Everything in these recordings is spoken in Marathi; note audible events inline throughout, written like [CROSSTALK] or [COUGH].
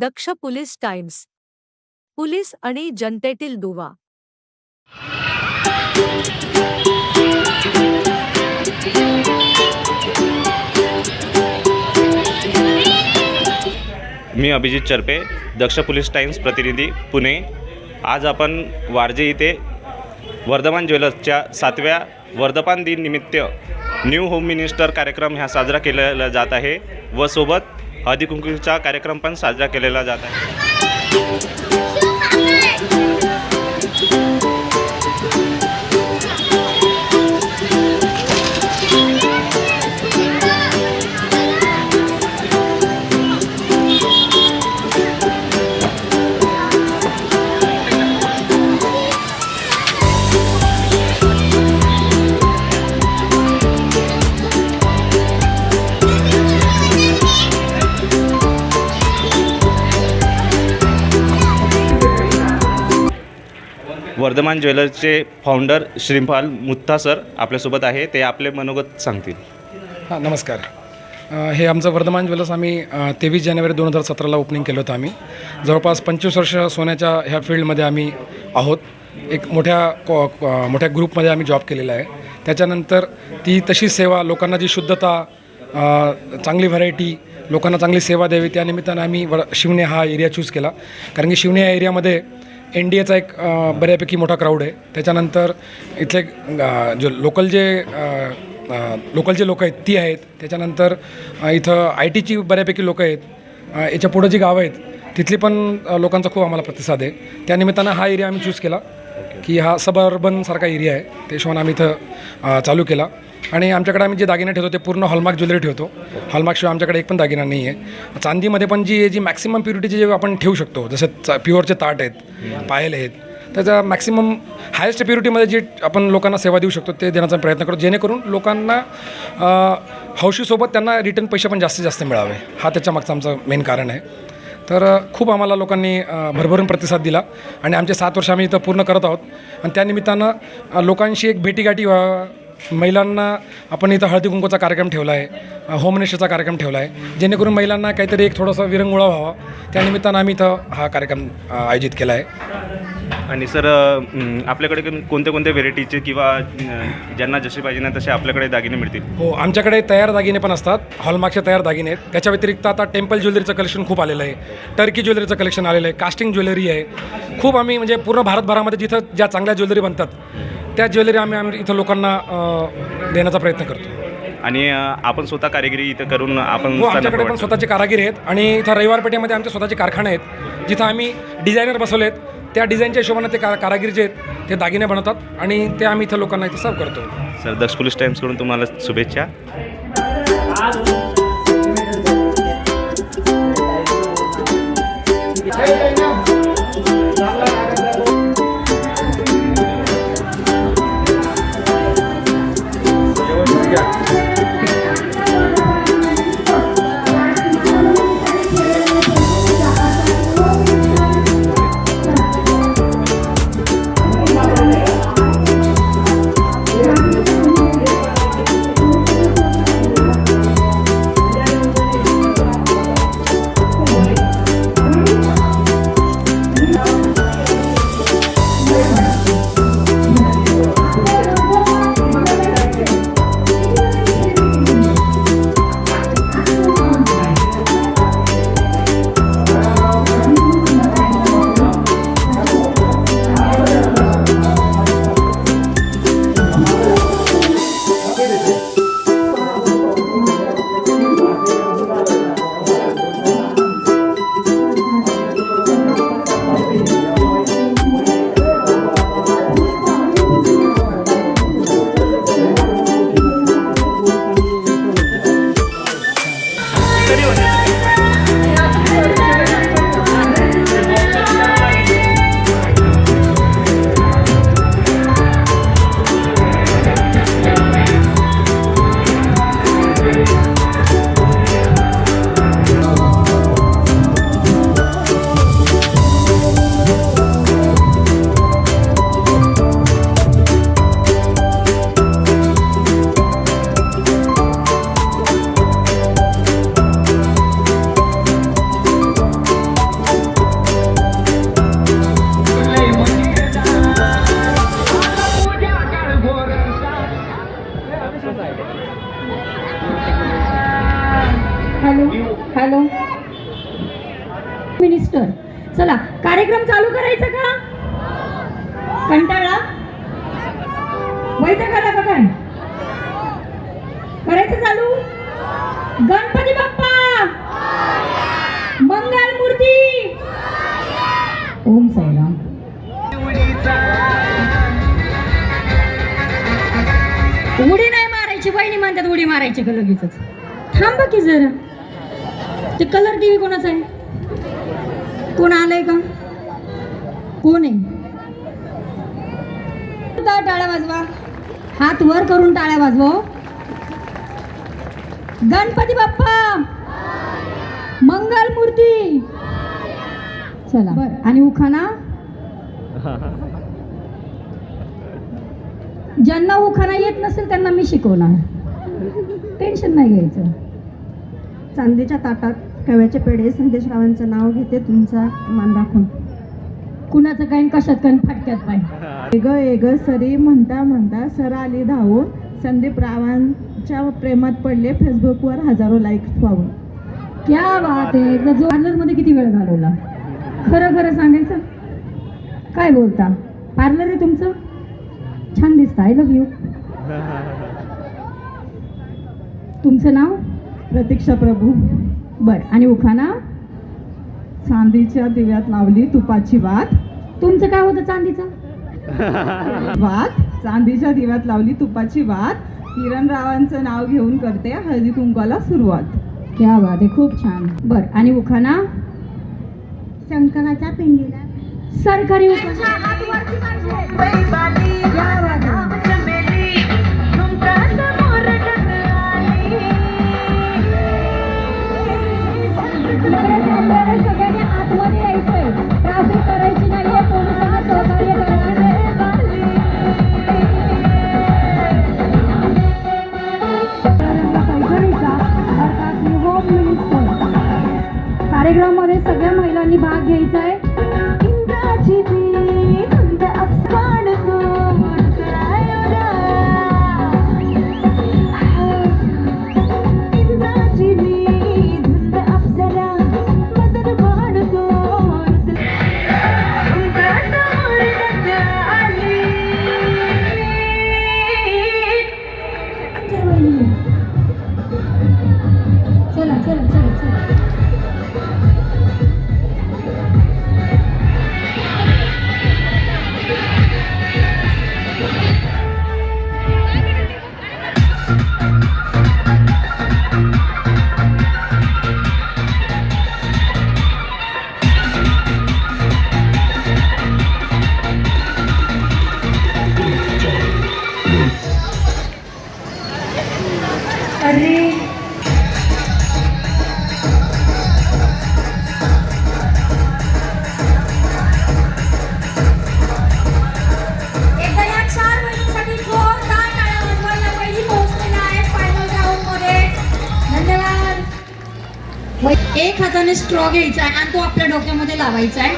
दक्ष पोलीस टाइम्स पोलीस आणि जनतेतील दुवा. मी अभिजित चरपे दक्ष पोलीस टाइम्स प्रतिनिधी पुणे. आज आपण वारजे इथे वर्धमान ज्वेलर्सच्या सातव्या वर्धमान दिन निमित्त न्यू होम मिनिस्टर कार्यक्रम ह्या साजरा केलेला जात आहे. व सोबत हळदी कुंकूचा कार्यक्रम पण साजरा केलेला जात आहे. वर्धमान ज्वेलर्सचे फाउंडर श्रीपाल मुत्ता सर आपल्यासोबत आहे. ते आपले मनोगत सांगतील. हां नमस्कार. हे आमचं वर्धमान ज्वेलर्स आम्ही तेवीस जानेवारी दोन हजार सतराला ओपनिंग केलं होतं आम्ही. जवळपास पंचवीस वर्ष सोन्याच्या ह्या फील्डमध्ये आम्ही आहोत. एक मोठ्या कॉ मोठ्या ग्रुपमध्ये आम्ही जॉब केलेला आहे. त्याच्यानंतर ती तशी सेवा लोकांना जी शुद्धता चांगली व्हरायटी लोकांना चांगली सेवा द्यावी त्यानिमित्तानं आम्ही वर शिवणे हा एरिया चूज केला. कारण की शिवणे या एरियामध्ये एन डी एचा एक बऱ्यापैकी मोठा क्राऊड आहे. त्याच्यानंतर इथले जो लोकल जे लोकल जे लोक आहेत ती आहेत. त्याच्यानंतर इथं आय टीची बऱ्यापैकी लोकं आहेत. याच्या पुढं जी गावं आहेत तिथली पण लोकांचा खूप आम्हाला प्रतिसाद आहे. त्यानिमित्तानं हा एरिया आम्ही चूज केला. की हा सब अर्बनसारखा एरिया आहे. ते हिशोबाने आम्ही इथं चालू केला. आणि आमच्याकडे आम्ही जे दागिने ठेवतो ते पूर्ण हॉलमार्क ज्वेलरी ठेवतो. हॉलमार्कशिवाय आमच्याकडे एक पण दागिना नाही आहे. चांदीमध्ये पण जी जी मॅक्सिमम प्युरिटीचे जे आपण ठेवू शकतो जसे प्युअरचे ताट आहेत पायल आहेत त्याचा मॅक्सिमम हायेस्ट प्युरिटीमध्ये जे आपण लोकांना सेवा देऊ शकतो ते देण्याचा प्रयत्न करतो जेणेकरून लोकांना हौशीसोबत त्यांना रिटर्न पैसे पण जास्तीत जास्त मिळावे. हा त्याच्या मागचं आमचं मेन कारण आहे. तर खूप आम्हाला लोकांनी भरभरून प्रतिसाद दिला आणि आमचे सात वर्ष आम्ही इथं पूर्ण करत आहोत. आणि त्यानिमित्तानं लोकांशी एक भेटीगाठी व्हावं महिलांना आपण इथं हळदी कुंकूचा कार्यक्रम ठेवला आहे होम मिनिस्टरचा कार्यक्रम ठेवला आहे. जेणेकरून महिलांना काहीतरी एक थोडासा विरंगुळा व्हावा. त्यानिमित्तानं आम्ही इथं हा कार्यक्रम आयोजित केला आहे. आणि सर आपल्याकडे कोण- कोणत्या कोणत्या व्हेरायटीचे किंवा ज्यांना जसे पाहिजे ना तसे आपल्याकडे दागिने मिळतील. हो आमच्याकडे तयार दागिने पण असतात. हॉलमार्कचे तयार दागिने आहेत. त्याच्या व्यतिरिक्त आता टेम्पल ज्वेलरीचं कलेक्शन खूप आलेलं आहे. टर्की ज्वेलरीचं कलेक्शन आलेलं आहे. कास्टिंग ज्वेलरी आहे. खूप आम्ही म्हणजे पूर्ण भारतभरामध्ये जिथं ज्या चांगल्या ज्वेलरी बनतात त्या ज्वेलरी आम्ही आम्ही इथं लोकांना देण्याचा प्रयत्न करतो. आणि आपण स्वतः कारिगिरी इथं करून आपण हो आमच्याकडे पण स्वतःचे कारागीर आहेत. आणि इथं रविवार पेठेमध्ये आमचे स्वतःचे कारखाने आहेत. जिथं आम्ही डिझायनर बसवले आहेत त्या डिझाईनच्या हिशोबाने ते का कारागीर जे आहेत ते दागिने बनवतात आणि ते आम्ही इथं लोकांना इथे सर्व करतो सर दक्ष पोलीस टाईम्सकडून तुम्हाला शुभेच्छा Hey, hey, hey. Hello hello. Minister चला कार्यक्रम चालू करायचा का? कंटाळा? वैद्यकाला बघा करायचं चालू? गणपती बाप्पा! मंगल मूर्ती! ओम साईराम. उडी नाही मारायची बहिणी म्हणतात उडी मारायची का लगेच थांब की जरा. ते कलर टीव्ही कोणाचा आहे? कोण आलंय का? कोण आहे? टा- टाळ्या वाजवा. हात वर करून टाळ्या वाजवा हो. गणपती बाप्पा! मंगल मूर्ती! चला. बर. आणि उखाणा ज्यांना उखाणा येत नसेल त्यांना मी शिकवणार. टेन्शन नाही घ्यायचं. चांदीच्या ताटात कव्याचे पेढे संदेशरावांचं नाव घेते तुमचा मान राखून कुणाचं काय आणि कशात काय आणि फाटक्यात पाय. एग एग सरी म्हणता म्हणता सर आली धावून. संदीप रावांच्या प्रेमात पडले फेसबुकवर हजारो लाईक्स पाहून. क्या बात आहे. एकदा जो पार्लरमध्ये किती वेळ घालवला? खरं खरं सांगायचं? काय बोलता? पार्लर आहे तुमचं? छान दिसतं आय लव्ह यू तुमचं नाव? प्रतीक्षा प्रभू. बर आणि उखाणा चांदीच्या दिव्यात लावली तुपाची वात. तुमचं काय होतं चांदीचं? [LAUGHS] वात. चांदीच्या दिव्यात लावली तुपाची वात. किरण रावांचं नाव घेऊन करते हळदी कुंकवाला सुरुवात. क्या बात आहे खूप छान. बर आणि उखाणा शंकराच्या पिंडीला. सरकारी उखाणा सगळ्यांनी आतमध्ये यायचंय. करायची नाहीये पोलिसांना सहकार्य कार्यक्रमामध्ये सगळ्या महिलांनी भाग घ्यायचा आहे. एक हाताने स्ट्रॉ घ्यायचा आहे आणि तो आपल्या डोक्यामध्ये लावायचा आहे.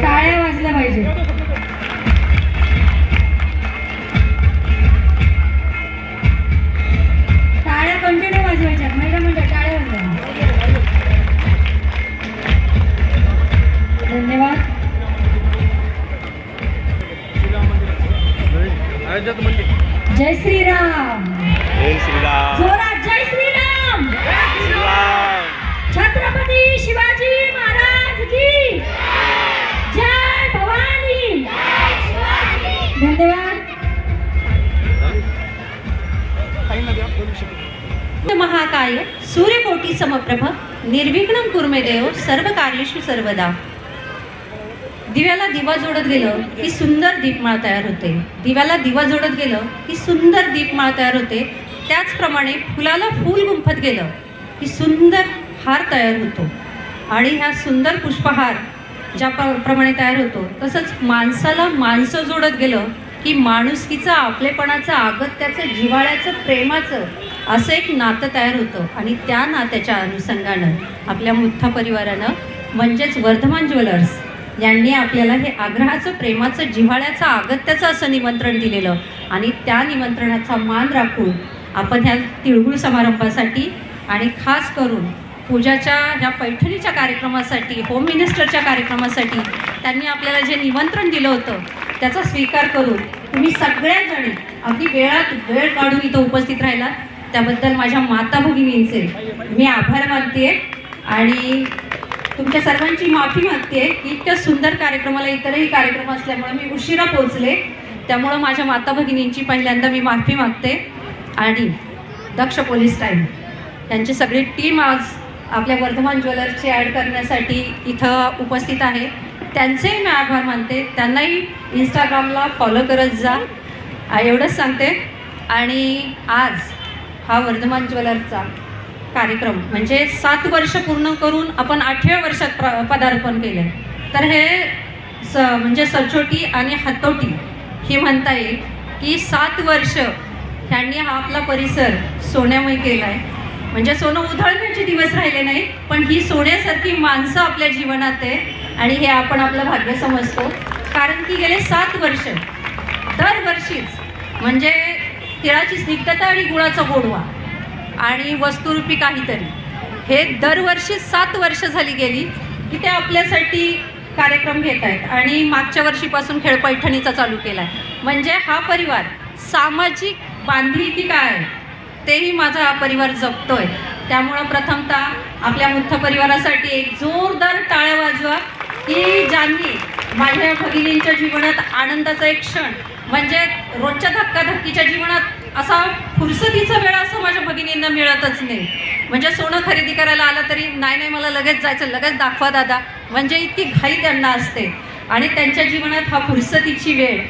टाळ्या वाजल्या पाहिजे. जय श्रीराम. जय श्रीराम. जोरात जय श्रीराम. छत्रपती शिवाजी महाराज की जय भवानी. धन्यवाद. महाकाय सूर्यकोटी समप्रभ निर्विघ्नं कुर्मे देव सर्व कार्येषु सर्वदा. दिव्याला दिवा जोडत गेलं की सुंदर दीपमाळ तयार होते. दिव्याला दिवा जोडत गेलं की सुंदर दीपमाळ तयार होते. त्याचप्रमाणे फुलाला फूल गुंफत गेलं की सुंदर हार तयार होतो. आणि ह्या सुंदर पुष्पहार ज्या प्र- प्रमाणे तयार होतो तसंच माणसाला माणसं जोडत गेलं की माणुसकीचं आपलेपणाचं अगत्याचं जिव्हाळ्याचं प्रेमाचं असं एक नातं तयार होतं. आणि त्या नात्याच्या अनुषंगानं आपल्या मुठ्ठा परिवारानं म्हणजेच वर्धमान ज्वेलर्स यांनी आपल्याला हे आग्रहाचं प्रेमाचं जिव्हाळ्याचं आगत्याचं असं निमंत्रण दिलेलं. आणि त्या निमंत्रणाचा मान राखून आपण ह्या तिळगुळ समारंभासाठी आणि खास करून पूजाच्या ह्या पैठणीच्या कार्यक्रमासाठी होम मिनिस्टरच्या कार्यक्रमासाठी त्यांनी आपल्याला जे निमंत्रण दिलं होतं त्याचा स्वीकार करून तुम्ही सगळ्याजणी अगदी वेळात वेळ काढून इथं उपस्थित राहिलात. त्याबद्दल माझ्या माता भगिनींचे मी आभार मानते आणि तुमच्या सर्वांची माफी मागते. इतक्या सुंदर कार्यक्रमाला इतरही कार्यक्रम असल्यामुळे मी उशिरा पोहोचले. त्यामुळं माझ्या माता भगिनींची पहिल्यांदा मी माफी मागते. आणि दक्ष पोलीस टाईम यांची सगळी टीम आज आपल्या वर्धमान ज्वेलर्सची ॲड करण्यासाठी इथं उपस्थित आहे. त्यांचेही मी आभार मानते. त्यांनाही इंस्टाग्रामला फॉलो करत जा. एवढंच सांगते. आणि आज हा वर्धमान ज्वेलर्सचा कार्यक्रम म्हणजे सात वर्ष पूर्ण करून आपण आठव्या वर्षात प्र पदार्पण केलं तर हे स म्हणजे सचोटी आणि हातोटी ही म्हणता येईल की सात वर्ष ह्यांनी हा आपला परिसर सोन्यामय केला आहे म्हणजे सोनं उधळण्याचे दिवस राहिले नाही पण ही सोन्यासारखी माणसं आपल्या जीवनात आहे आणि हे आपण आपलं भाग्य समजतो. कारण की गेले सात वर्ष दरवर्षीच म्हणजे तिळाची स्निग्धता आणि गुळाचा गोडवा. आणि वस्तुरूपी काहीतरी. हे दरवर्षी सात वर्ष झाली गेली की ते आपल्यासाठी कार्यक्रम घेत आहेत. आणि मागच्या वर्षीपासून खेळ पैठणीचा चालू केला आहे म्हणजे हा परिवार सामाजिक बांधिलकी काय आहे तेही माझा हा परिवार जपतोय. त्यामुळं प्रथमतः आपल्या मुख्य परिवारासाठी एक जोरदार टाळ्या वाजवा की ज्यांनी माझ्या भगिनींच्या जीवनात आनंदाचा एक क्षण म्हणजे रोजच्या धक्काधक्कीच्या जीवनात असा फुरसतीचा वेळ असं माझ्या भगिनींना मिळतच नाही. म्हणजे सोनं खरेदी करायला आलं तरी नाही नाही मला लगेच जायचं लगेच दाखवा दादा. म्हणजे इतकी घाई त्यांना असते. आणि त्यांच्या जीवनात हा फुरसतीची वेळ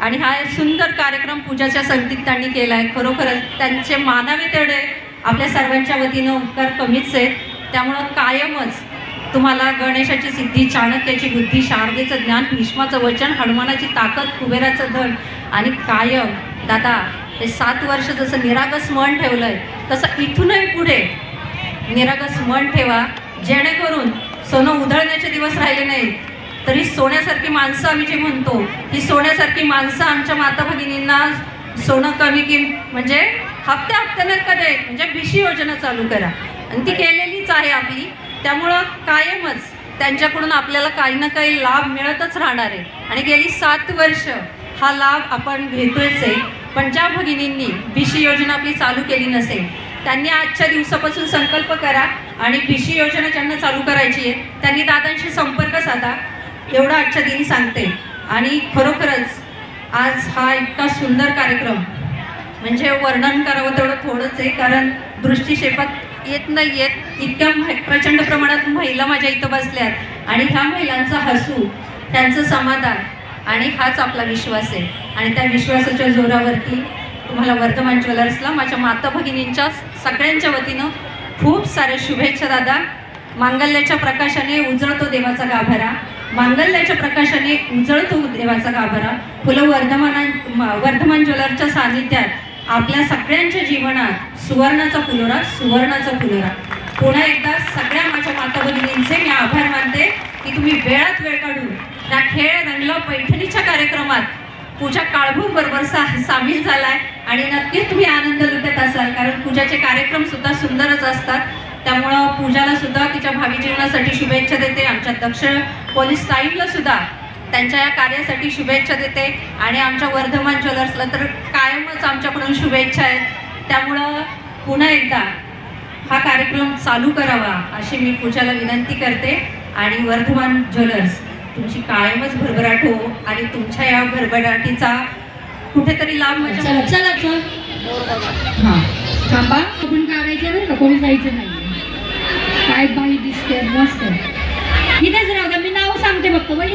आणि हा सुंदर कार्यक्रम पूजाच्या संगतीत त्यांनी केला आहे खरोखरच त्यांचे मानावे तेवढे आपल्या सर्वांच्या वतीनं उपकार कमीच आहेत. त्यामुळं कायमच तुम्हाला गणेशाची सिद्धी चाणक्याची बुद्धी शारदेचं ज्ञान भीष्माचं वचन हनुमानाची ताकद कुबेराचं धन आणि कायम. दादा हे सात वर्ष जसं निरागस मन ठेवलंय तसं इथूनही पुढे निरागस मन ठेवा. जेणेकरून सोनं उधळण्याचे दिवस राहिले नाही तरी सोन्यासारखी माणसं आम्ही जी म्हणतो ही सोन्यासारखी माणसं आमच्या माता भगिनींना सोनं कमी किम म्हणजे हप्त्या हप्त्यानं कधी. म्हणजे भिशी योजना चालू करा. आणि ती केलेलीच आहे आपली. त्यामुळं कायमच त्यांच्याकडून आपल्याला काही ना काही लाभ मिळतच राहणार आहे. आणि गेली सात वर्ष हा लाभ आपण घेतोयच आहे. पण ज्या भगिनींनी भिशी योजना आपली चालू केली नसेल त्यांनी आजच्या दिवसापासून संकल्प करा आणि भिशी योजना ज्यांना चालू करायची आहे त्यांनी दादांशी संपर्क साधा. एवढं आजच्या दिनी सांगते. आणि खरोखरच आज हा इतका सुंदर कार्यक्रम म्हणजे वर्णन करावं तेवढं थोडंच आहे कारण दृष्टिक्षेपात येत नाही येत इतक्या प्रचंड प्रमाणात महिला माझ्या इथं बसल्यात. आणि ह्या महिलांचं हसू त्यांचं समाधान आणि हाच आपला विश्वास आहे. आणि त्या विश्वासाच्या जोरावरती तुम्हाला वर्धमान ज्वेलर्सला माझ्या माता भगिनींच्या सगळ्यांच्या वतीनं खूप साऱ्या शुभेच्छा दादा. मांगल्याच्या प्रकाशाने उजळतो देवाचा गाभारा. मांगल्याच्या प्रकाशाने उजळतो देवाचा गाभारा. फुलं वर्धमाना वर्धमान ज्वेलरच्या सानिध्यात आपल्या सगळ्यांच्या जीवनात सुवर्णाचा फुलोरा सुवर्णाचा फुलोरा. पुन्हा एकदा सगळ्या माझ्या माता भगिनींचे मी आभार मानते की तुम्ही वेळात वेळ काढून त्या खेळ रंगलं पैठणीच्या कार्यक्रमात पूजा काळभू बरोबर सा सामील झालाय. आणि नक्कीच तुम्ही आनंद लुटत असाल कारण पूजाचे कार्यक्रम सुद्धा सुंदरच असतात. त्यामुळं पूजाला सुद्धा तिच्या भावी जीवनासाठी शुभेच्छा देते. आमच्या दक्ष पोलीस टाईमला सुद्धा त्यांच्या या कार्यासाठी शुभेच्छा देते. आणि आमच्या वर्धमान ज्वेलर्सला तर कायमच आमच्याकडून शुभेच्छा आहेत. त्यामुळं पुन्हा एकदा हा कार्यक्रम चालू करावा अशी मी पूजाला विनंती करते. आणि वर्धमान ज्वेलर्स तुमची कायमच भरभराट हो आणि तुमच्या या भरभराटीचा कुठेतरी लाभ म्हणजे चला चला. हा. थांबा. आपण काढायचं बरं का? कोणी जायचं नाही काय बाई दिसते मस्त. इथेच राहू मी नाव सांगते फक्त. वहिनी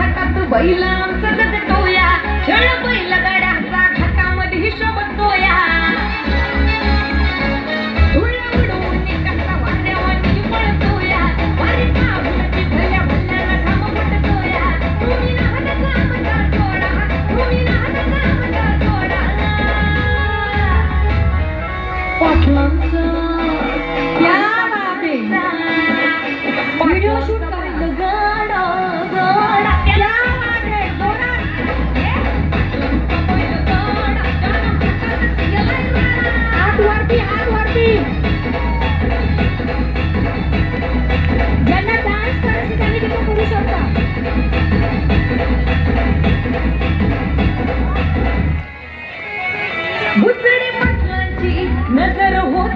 हातात बैल आमचा जगतोया. खेळ बैल गाड्याचा खातामध्ये शोभतोया. धूळ उडवून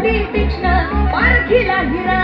नजर होती तीक्ष्ण पारखीला हिरा.